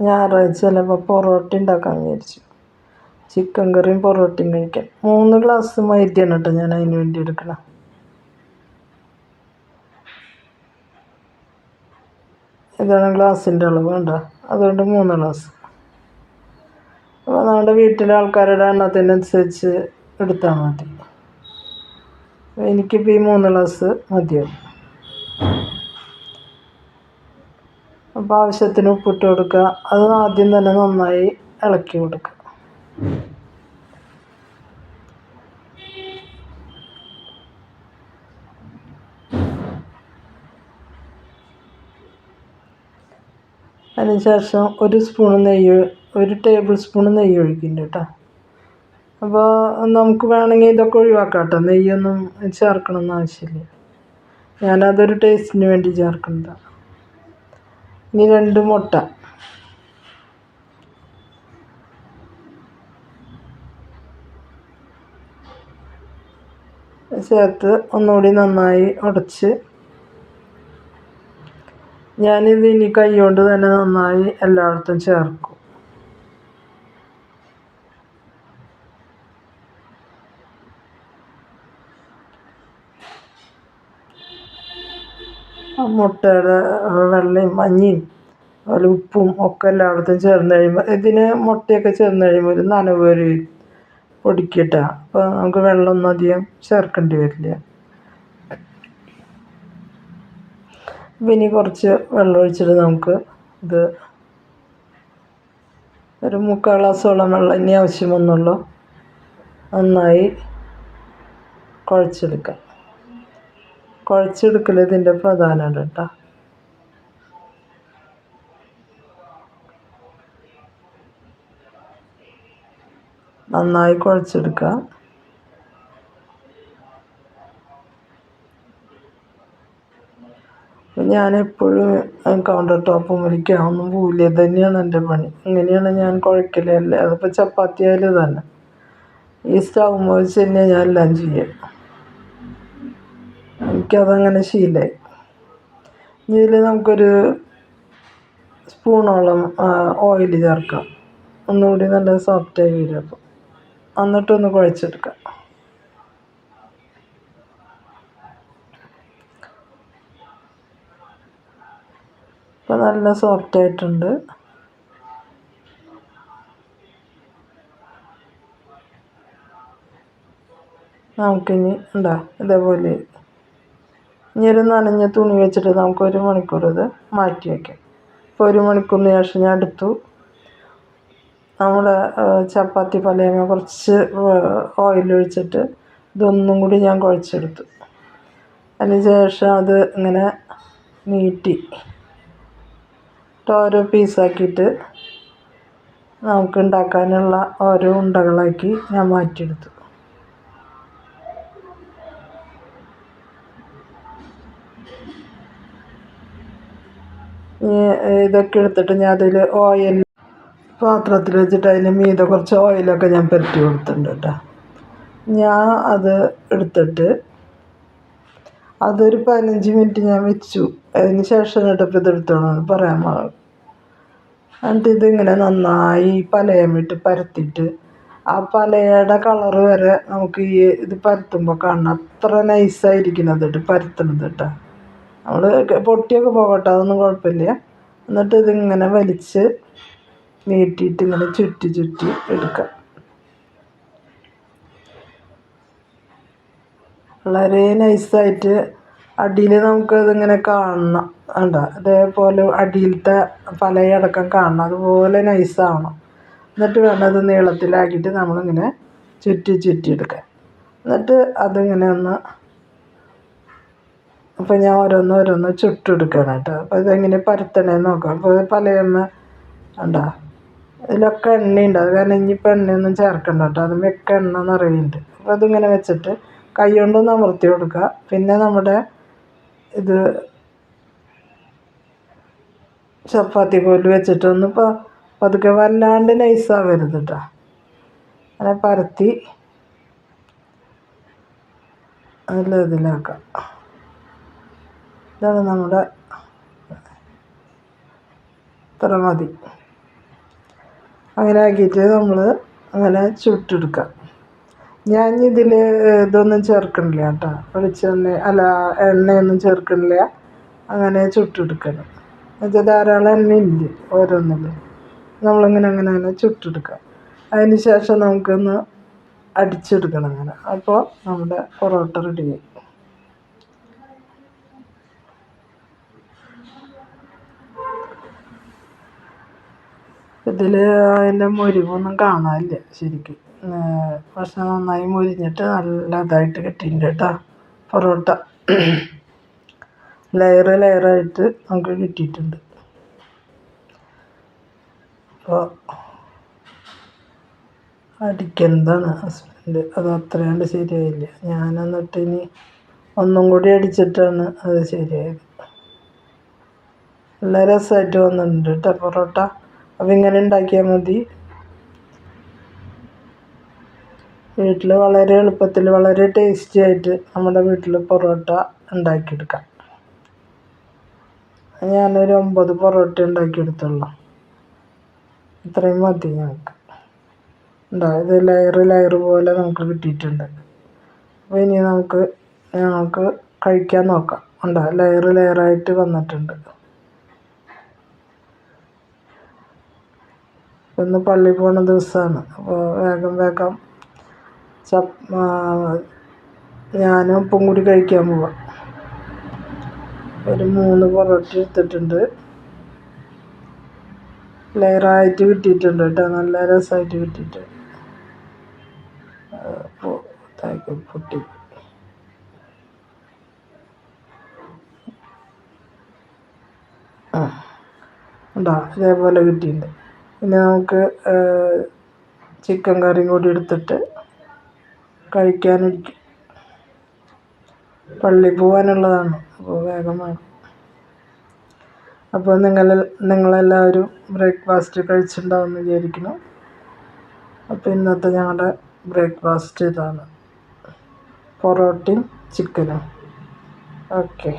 ഞായറാഴ്ച ചിലപ്പോൾ പൊറോട്ട ഉണ്ടാക്കാൻ വിചാരിച്ചു. ചിക്കൻ കറിയും പൊറോട്ടയും കഴിക്കാൻ. മൂന്ന് ഗ്ലാസ് മൈദ്യാണ് കേട്ടോ ഞാൻ അതിന് വേണ്ടി എടുക്കണം. ഇതാണ് ഗ്ലാസിന്റെ അളവ് വേണ്ട അതുകൊണ്ട് മൂന്ന് ഗ്ലാസ് അപ്പോൾ നമ്മുടെ വീട്ടിലെ ആൾക്കാരുടെ എണ്ണത്തിനനുസരിച്ച് എടുത്താൽ മതി. എനിക്കിപ്പോൾ ഈ മൂന്ന് ഗ്ലാസ് മതിയാവും. അപ്പോൾ ആവശ്യത്തിന് ഉപ്പിട്ട് കൊടുക്കുക. അത് ആദ്യം തന്നെ നന്നായി ഇളക്കി കൊടുക്കുക. അതിനുശേഷം ഒരു സ്പൂൺ നെയ്യ് ഒരു ടേബിൾ സ്പൂൺ നെയ്യ് ഒഴിക്കുന്നുണ്ട് കേട്ടോ. അപ്പോൾ നമുക്ക് വേണമെങ്കിൽ ഇതൊക്കെ ഒഴിവാക്കാം കേട്ടോ. നെയ്യൊന്നും ചേർക്കണമെന്ന് ആവശ്യമില്ല. ഞാനതൊരു ടേസ്റ്റിന് വേണ്ടി ചേർക്കുന്നതാണ് ഇനി രണ്ട് മുട്ട. ചേർത്ത് ഒന്നുകൂടി നന്നായി ഉടച്ച്. ഞാനിത് ഇനി കൈ കൊണ്ട് തന്നെ നന്നായി എല്ലായിടത്തും ചേർക്കും. മുട്ടയുടെ വെള്ളയും മഞ്ഞയും അതുപോലെ ഉപ്പും ഒക്കെ എല്ലായിടത്തും ചേർന്ന് കഴിയുമ്പോൾ ഇതിന് മുട്ടയൊക്കെ ചേർന്ന് കഴിയുമ്പോൾ ഒരു നനവ് വരും അപ്പോൾ നമുക്ക് വെള്ളമൊന്നും അധികം ചേർക്കേണ്ടി വരില്ല. ഇനി കുറച്ച് വെള്ളം ഒഴിച്ചിട്ട് നമുക്ക് ഇത് ഒരു മുക്കാൽ ഗ്ലാസ്സോളം വെള്ളം ഇനി ആവശ്യമൊന്നുള്ളൂ നന്നായി കുഴച്ചെടുക്കാം. കുഴച്ചെടുക്കൽ ഇതിന്റെ പ്രധാനമാണ് കേട്ടോ. നന്നായി കുഴച്ചെടുക്കുക. ഞാനെപ്പോഴും കൗണ്ടർ ടോപ്പ് വലിക്കാനൊന്നും പോവില്ല ഇത് തന്നെയാണ് എന്റെ പണി. ഇങ്ങനെയാണ് ഞാൻ കുഴക്കലല്ലേ അതിപ്പോൾ ചപ്പാത്തി ആയാലും തന്നെ ഈ സ്റ്റൗ മുറിച്ച് തന്നെ ഞാൻ എല്ലാം ചെയ്യുക എനിക്കതങ്ങനെ ശീലമായി ഇതിൽ നമുക്കൊരു സ്പൂണോളം ഓയിൽ ചേർക്കാം. ഒന്നുകൂടി നല്ല സോഫ്റ്റായി വരും അപ്പോൾ എന്നിട്ടൊന്ന് കുഴച്ചെടുക്കാം. ഇപ്പം നല്ല സോഫ്റ്റായിട്ടുണ്ട് നമുക്കിനി ഉണ്ടാ ഇതേപോലെ ഇനി ഒരു നനഞ്ഞ തുണി വെച്ചിട്ട് നമുക്ക് ഒരു മണിക്കൂർ ഇത് മാറ്റി വയ്ക്കാം ഇപ്പോൾ ഒരു മണിക്കൂറിന് ശേഷം ഞാൻ എടുത്തു. നമ്മുടെ ചപ്പാത്തി പലയങ്ങ കുറച്ച് ഓയിലൊഴിച്ചിട്ട് ഇതൊന്നും കൂടി ഞാൻ കുഴച്ചെടുത്തു. അതിന് ശേഷം അത് ഇങ്ങനെ നീട്ടി. ഓരോ പീസാക്കിയിട്ട് നമുക്ക് ഉണ്ടാക്കാനുള്ള ഓരോ ഉണ്ടകളാക്കി ഞാൻ മാറ്റിയെടുത്തു. ഇതൊക്കെ എടുത്തിട്ട് ഞാൻ അതിൽ ഓയിൽ പാത്രത്തിൽ വെച്ചിട്ട് അതിന് മീതെ കുറച്ച് ഓയിലൊക്കെ ഞാൻ പുരട്ടി കൊടുത്തിട്ടുണ്ട് കേട്ടോ. ഞാൻ അത് എടുത്തിട്ട് അതൊരു പതിനഞ്ച് മിനിറ്റ് ഞാൻ വെച്ചു. അതിന് ശേഷം കേട്ടപ്പോൾ ഇതെടുത്തോളാം പറയാൻ പാടും. എന്നിട്ട് ഇതിങ്ങനെ നന്നായി പലയമിട്ട് പരത്തിയിട്ട് ആ പലയുടെ കളറ് വരെ നമുക്ക് ഈ ഇത് പരത്തുമ്പോൾ കാണണം അത്ര നൈസായിരിക്കുന്നത് പരത്തണത് കേട്ടോ. നമ്മൾ പൊട്ടിയൊക്കെ പോകട്ടെ അതൊന്നും കുഴപ്പമില്ല. എന്നിട്ട് ഇതിങ്ങനെ വലിച്ച് നീട്ടിയിട്ട് ഇങ്ങനെ ചുറ്റി ചുറ്റി എടുക്കാം. വളരെ നൈസായിട്ട് അടിയിൽ നമുക്കതിങ്ങനെ കാണണം. വേണ്ട അതേപോലെ അടിയിലത്തെ പലയടക്കം കാണണം. അതുപോലെ നൈസാവണം എന്നിട്ട് വേണം അത് നീളത്തിലാക്കിയിട്ട് നമ്മളിങ്ങനെ ചുറ്റി ചുറ്റി എടുക്കാം എന്നിട്ട് അതിങ്ങനെ ഒന്ന് അപ്പോൾ ഞാൻ ഓരോന്ന് ഓരോന്ന് ചുട്ടെടുക്കണം കേട്ടോ. അപ്പോൾ ഇതെങ്ങനെ പരത്തണേന്ന് നോക്കാം. അപ്പോൾ പലയമ്മ ഉണ്ടോ ഇതിലൊക്കെ എണ്ണയുണ്ട്. അത് കാരണം ഇനിയിപ്പോൾ എണ്ണയൊന്നും ചേർക്കണ്ട കേട്ടോ. മിക്ക എണ്ണ നിറയുന്നുണ്ട് അപ്പോൾ അതിങ്ങനെ വെച്ചിട്ട് കൈ കൊണ്ടൊന്ന് അമർത്തി കൊടുക്കുക. പിന്നെ നമ്മുടെ ഇത് ചപ്പാത്തി കോൽ വെച്ചിട്ടൊന്ന് ഇപ്പോൾ പതുക്കെ വല്ലാണ്ട് നൈസാവരുത് കേട്ടോ. അങ്ങനെ പരത്തി നല്ല ഇതിലാക്കാം. ഇതാണ് നമ്മുടെ ഇത്ര മതി അങ്ങനെ ആക്കിയിട്ട് നമ്മൾ അങ്ങനെ ചുട്ടെടുക്കാം. ഞാൻ ഇതിൽ ഇതൊന്നും ചേർക്കണില്ല കേട്ടോ. വെളിച്ചെണ്ണ അല്ല എണ്ണയൊന്നും ചേർക്കണില്ല. അങ്ങനെ ചുട്ടെടുക്കണം എന്നുവെച്ചാൽ ധാരാളം എണ്ണ ഇല്ല ഓരോന്നിലും. നമ്മളിങ്ങനെ അങ്ങനെ അങ്ങനെ ചുട്ടെടുക്കാം. അതിന് ശേഷം നമുക്കൊന്ന് അടിച്ചെടുക്കണം അങ്ങനെ. അപ്പോൾ നമ്മുടെ പൊറോട്ട റെഡിയായി ഇതിൽ അതിന്റെ മുരിവൊന്നും കാണാനില്ല ശരിക്കും. പക്ഷെ നന്നായി മുരിഞ്ഞിട്ട് നല്ല ഇതായിട്ട് കിട്ടിയിട്ടുണ്ട് കേട്ടോ പൊറോട്ട. ലെയർ ലെയറായിട്ട് നമുക്ക് കിട്ടിയിട്ടുണ്ട്. അപ്പോൾ അടിക്കുന്നതാണ് ഹസ്ബൻഡ്? അത് അത്രയാണ്ട് ശരിയായില്ല. ഞാൻ എന്നിട്ട് ഇനി ഒന്നും കൂടി അടിച്ചിട്ടാണ് അത് ശരിയായത്. നല്ല രസമായിട്ട് വന്നിട്ടുണ്ട് കേട്ടോ പൊറോട്ട. അപ്പം ഇങ്ങനെ ഉണ്ടാക്കിയാൽ മതി. വീട്ടിൽ വളരെ എളുപ്പത്തിൽ വളരെ ടേസ്റ്റി ആയിട്ട് നമ്മുടെ വീട്ടിൽ പൊറോട്ട ഉണ്ടാക്കിയെടുക്കാം. ഞാനൊരു ഒമ്പത് പൊറോട്ട ഉണ്ടാക്കിയെടുത്തുള്ളൂ. ഇത്രയും മതി ഞങ്ങൾക്ക് ഉണ്ടോ ഇത് ലെയർ ലെയർ പോലെ നമുക്ക് കിട്ടിയിട്ടുണ്ട്. അപ്പോൾ ഇനി നമുക്ക് ഞങ്ങൾക്ക് കഴിക്കാൻ നോക്കാം. ഉണ്ടോ ലെയർ ലെയറായിട്ട് വന്നിട്ടുണ്ട്. ഇന്ന് പള്ളി പോണ ദിവസമാണ് അപ്പോൾ വേഗം വേഗം ചപ്പ് ഞാനും ഉപ്പും കൂടി കഴിക്കാൻ പോവാം. ഒരു മൂന്ന് പൊറോട്ട എടുത്തിട്ടുണ്ട്. ലെയറായിട്ട് കിട്ടിയിട്ടുണ്ട് കേട്ടോ. നല്ല രസമായിട്ട് കിട്ടിയിട്ട്. പൊട്ടി. ഉണ്ടോ ഇതേപോലെ കിട്ടിയിട്ടുണ്ട്. പിന്നെ നമുക്ക് ചിക്കൻ കറിയും കൂടി എടുത്തിട്ട് കഴിക്കാനിരിക്കും. പള്ളി പോകാനുള്ളതാണ് അപ്പോൾ വേഗം വേണം. അപ്പോൾ നിങ്ങൾ നിങ്ങളെല്ലാവരും ബ്രേക്ക്ഫാസ്റ്റ് കഴിച്ചിട്ടുണ്ടാവുമെന്ന് വിചാരിക്കുന്നു. അപ്പോൾ ഇന്നത്തെ ഞങ്ങളുടെ ബ്രേക്ക്ഫാസ്റ്റ് ഇതാണ്. പൊറോട്ടയും ചിക്കനും ഓക്കെ